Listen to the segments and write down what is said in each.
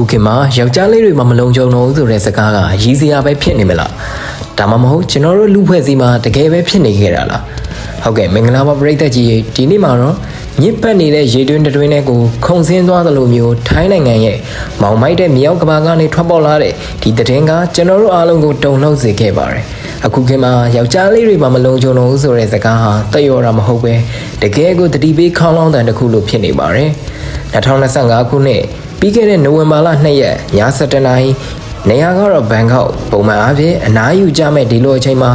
အခုခေတ်မှာယောက်ျားလေးတွေမှမလုံခြုံတော့ဘူးဆိုတဲ့စကားကရည်စရာပဲဖြစ်နေမလားဒါမှမဟုတ်ကျွန်တော်တို့လူဖွဲ့စည်းမှာတကယ်ပဲဖြစ်နေခဲ့တာလားဟုတ်ကဲ့မင်္ဂလာပါပရိသတ်ကြီးရေဒီနေ့မှာတော့ညစ်ပတ်နေတဲ့ရေတွင်းတစ်တွင်းနဲ့ကိုခုံဆင်းသွားသလိုမျိုးထိုင်းနိုင်ငံရဲ့မောင်မိုက်တဲ့မြောက်ကဘာကနေထွက်ပေါ်လာတဲ့ဒီသတင်းကကျွန်တော်တို့အားလုံးကိုတုန်လှုပ်စေခဲ့ပါတယ်အခုခေတ်မှာယောက်ျားလေးတွေမှမလုံခြုံတော့ဘူးဆိုတဲ့စကားဟာတက်ရော်တာမဟုတ်ပဲတကယ်ကိုတတိပေးခေါင်းလောင်းတန်တစ်ခုလိုဖြစ်နေပါတယ်2025ခုနှစ် ပြီးခဲ့တဲ့နိုဝင်ဘာလ2ရက်ည7:00နာရီနေရာကတော့ဘန်ကောက်ပုံမှန်အားဖြင့်အနားယူကြမဲ့ဒီလိုအချိန်မှာ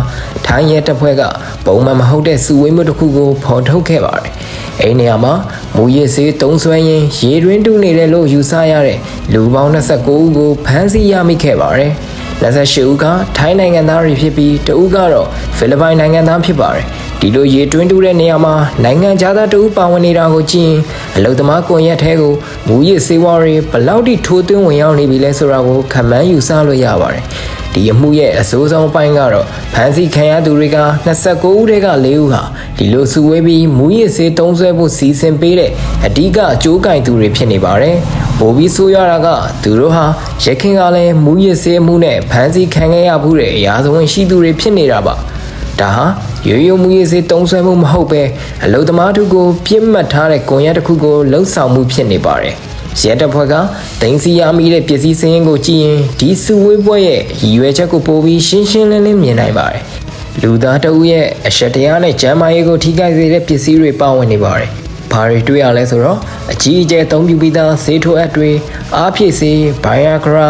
ထိုင်းရဲတပ်ဖွဲ့ကပုံမှန်မဟုတ်တဲ့စုဝေးမှုတစ်ခုကိုဖော်ထုတ်ခဲ့ပါတယ်။အဲဒီနေရာမှာမူရစ်စေးတုံးဆွဲရင်းရေတွင်းတူနေတယ်လို့ယူဆရတဲ့လူပေါင်း29ဦးကိုဖမ်းဆီးရမိခဲ့ပါတယ်။28ဦးကထိုင်းနိုင်ငံသားတွေဖြစ်ပြီးတဦးကတော့ဖိလစ်ပိုင်နိုင်ငံသားဖြစ်ပါတယ်။ ဒီလိုရေတွင်းတူတဲ့နေရာမှာနိုင်ငံသားတဦးပါဝင်နေတာကိုကြည့်ရင်အလုသမားကွန်ရက်ထဲကိုမူရစ်စေဝါတွေဘလောက်ထိထိုးသွင်းဝင်ရောက်နေပြီလဲဆိုတာကိုခံမှန်းယူဆလို့ရပါတယ်။ဒီအမှုရဲ့အစိုးဆုံးအပိုင်းကတော့ဖမ်းဆီးခံရသူတွေက29ဦးထဲက4ဦးဟာဒီလိုစုဝေးပြီးမူရစ်စေးတုံးဆွဲဖို့စီစဉ်ပေးတဲ့အဓိကအကျိုးကင်သူတွေဖြစ်နေပါတယ်။ပိုပြီးဆိုးရတာကသူတို့ဟာရခင်ကလည်းမူရစ်စေးမှုနဲ့ဖမ်းဆီးခံခဲ့ရမှုတဲ့အရာသဝင်ရှိသူတွေဖြစ်နေတာပါ။ဒါဟာ ရိုးရိုးမူရည်စေးတုံးဆွဲမှုမဟုတ်ပဲအလုသမားတို့ကိုပြစ်မှတ်ထားတဲ့ကွန်ရက်တစ်ခုကိုလှုပ်ဆောင်မှုဖြစ်နေပါတယ်။ရဲတပ်ဖွဲ့ကတင်စီရမိတဲ့ပစ္စည်းစင်းရင်ကိုကြည့်ရင်ဒီစုဝေးပွဲရဲ့ရည်ရွယ်ချက်ကိုပိုပြီးရှင်းရှင်းလင်းလင်းမြင်နိုင်ပါတယ်။လူသားတဦးရဲ့အရှက်တရားနဲ့ကျမ်းမာရေးကိုထိခိုက်စေတဲ့ပစ္စည်းတွေပါဝင်နေပါတယ်။ဘာတွေတွေ့ရလဲဆိုတော့အကြီးအကျယ်သုံးပြပြီးသားဈေးထိုးအပ်တွေအားဖြည့်စေးဘိုင်ယာဂရာ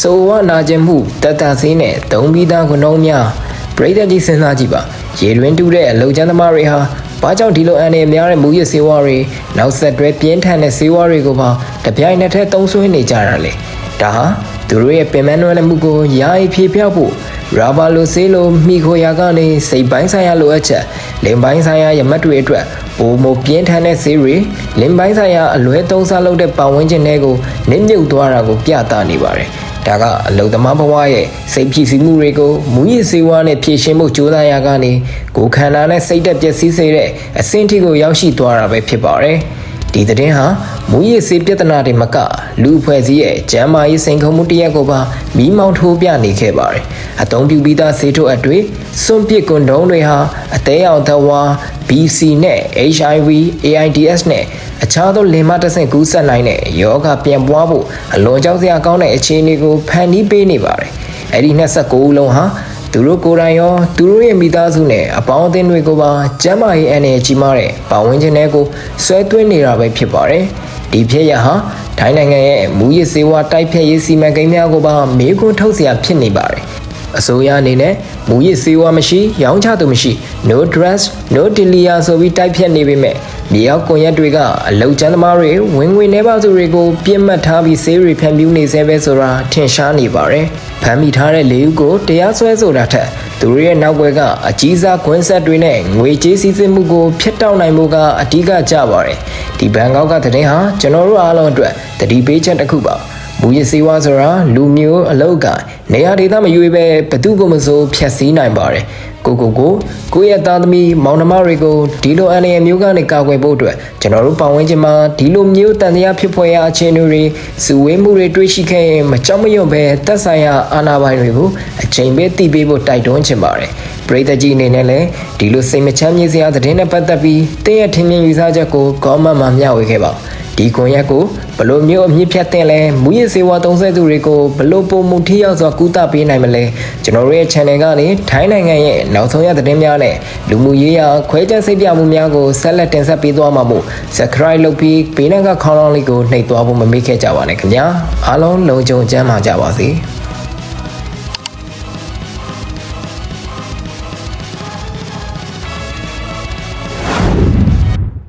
ဆိုဝနာကျင်မှုတက်တာဆေးနဲ့သုံးပြီးသားကနှုံးများ ပရိသတ်ကြီးစဉ်းစားကြည့်ပါရေတွင်းတူတဲ့အလုံချမ်းသမားတွေဟာဘာကြောင့်ဒီလိုအန်ရများတဲ့မူရစ်ဆေးဝါးတွေနောက်ဆက်တွဲပြင်းထန်တဲ့ဆေးဝါးတွေကိုပါတပြိုင်နက်တည်းသုံးဆွဲနေကြတာလေဒါဟာသူတို့ရဲ့ပင်မနွယ်မှုကိုယာယီဖြေဖျောက်ဖို့ရာဘာလိုဆေးလိုမိခိုရာကနေစိတ်ပိုင်းဆိုင်ရာလိုအပ်ချက်လင်ပိုင်းဆိုင်ရာရမတ်တွေအတွက်ပိုမိုပြင်းထန်တဲ့ဆေးတွေလင်ပိုင်းဆိုင်ရာအလွဲသုံးစားလုပ်တဲ့ပတ်ဝန်းကျင်တွေကိုနစ်မြုပ်သွားတာကိုပြသနေပါတယ် ဒါကအလုသမားဘဝရဲ့စိတ်ဖြစ်စီမှုတွေကိုမူရစ်စေဝါနဲ့ဖြည့်ရှင်းဖို့ကြိုးစားရကနေကိုယ်ခန္ဓာနဲ့စိတ်သက်ပျက်စီးစေတဲ့အဆင့်ထိကိုရောက်ရှိသွားတာပဲဖြစ်ပါတယ်။ဒီသတင်းဟာမူရစ်စေပြဿနာတွေမကလူအဖွဲ့အစည်းရဲ့ကျန်းမာရေးစိန်ခေါ်မှုတရက်ကိုပါမီးမောင်းထိုးပြနေခဲ့ပါတယ်။အသုံးပြုပြီးသားဆေးထုတ်အပ်တွေစွန့်ပစ်ကွန်ဒုံးတွေဟာအသေးအောင်သဝါ BC နဲ့ HIV AIDS နဲ့ အခြားသောလင်မတဆင့်ကူးစက်နိုင်တဲ့ယောဂပြန်ပွားဖို့အလွန်ကြောက်စရာကောင်းတဲ့အခြေအနေကိုဖန်တီးပေးနေပါတယ်။အဲ့ဒီ29ဦးလုံးဟာသူတို့ကိုယ်တိုင်ရောသူတို့ရဲ့မိသားစုနဲ့အပေါင်းအသင်းတွေကိုပါကျန်းမာရေးအန္တရာယ်ကြီးမားတဲ့ပတ်ဝန်းကျင်တွေကိုဆွဲသွင်းနေတာပဲဖြစ်ပါတယ်။ဒီဖြစ်ရဟာထိုင်းနိုင်ငံရဲ့မူရစ်စေဝါတိုက်ဖျက်ရေးစီမံကိန်းများကိုပါမေးခွန်းထုတ်စရာဖြစ်နေပါတယ်။အစိုးရအနေနဲ့မူရစ်စေဝါမရှိ ရောင်းချသူမရှိ no drugs no dealer ဆိုပြီးတိုက်ဖြတ်နေပေမဲ့ မြေအောက်ကွန်ရက်တွေကအလုတ်ကျန်းသမားတွေဝင်ငွေနှဲပါသူတွေကိုပြစ်မှတ်ထားပြီးဆေးတွေဖြန့်ဖြူးနေစေပဲဆိုတာထင်ရှားနေပါတယ်။ဖမ်းမိထားတဲ့လေးဦးကိုတရားစွဲဆိုတာထက်သူတို့ရဲ့နောက်ွယ်ကအကြီးစားခွင်းဆက်တွေနဲ့ငွေကြေးစည်းစိမ်မှုကိုဖျက်တောက်နိုင်မှုကအဓိကကြပါတယ်။ဒီဘန်ကောက်ကသတင်းဟာကျွန်တော်တို့အားလုံးအတွက်တတိပေးချက်တစ်ခုပါ။ မူရစ်စေဝါဆိုတာလူမျိုးအလောက်ကနေရာဒေသမရွေးပဲဘသူကမစိုးဖြတ်စည်းနိုင်ပါတယ်ကိုကိုကိုကိုယ့်ရဲ့သားသမီးမောင်နှမတွေကိုဒီလိုအန္တရာယ်မျိုးကနေကာကွယ်ဖို့အတွက်ကျွန်တော်တို့ပတ်ဝန်းကျင်မှာဒီလိုမျိုးတန်တရားဖြစ်ဖွယ်ရာအခြေအနေတွေစုဝေးမှုတွေတွေ့ရှိခဲ့ရင်မကြောက်မရွံ့ပဲတက်ဆိုင်ရာအာဏာပိုင်တွေကိုအချိန်ပေးတည်ပေးဖို့တိုက်တွန်းချင်ပါတယ်ပရိသတ်ကြီးအနေနဲ့လည်းဒီလိုစိတ်မချမ်းမြေ့စရာသတင်းနဲ့ပတ်သက်ပြီးတင်းရထင်မြင်ယူဆချက်ကိုကောမန့်မှာမျှဝေခဲ့ပါ ဒီကွန်ရက်ကိုဘလို့မျိုးအမြင့်ဖြတ်တဲ့လဲမူရစ်စေဝါသုံးဆသူတွေကိုဘလို့ပုံမှုထိရောက်စွာကူးတာပေးနိုင်မလဲကျွန်တော်တို့ရဲ့ channel ကနေထိုင်းနိုင်ငံရဲ့နောက်ဆုံးရသတင်းများနဲ့လူမှုရေးရာခွဲခြားစိတ်ပြမှုများကိုဆက်လက်တင်ဆက်ပေးသွားမှာမို့ subscribe လုပ်ပြီးဘေးနားကခေါင်းလောင်းလေးကိုနှိပ်သွားဖို့မမေ့ခဲ့ကြပါနဲ့ခင်ဗျာအားလုံးလုံခြုံကျန်းမာကြပါစေ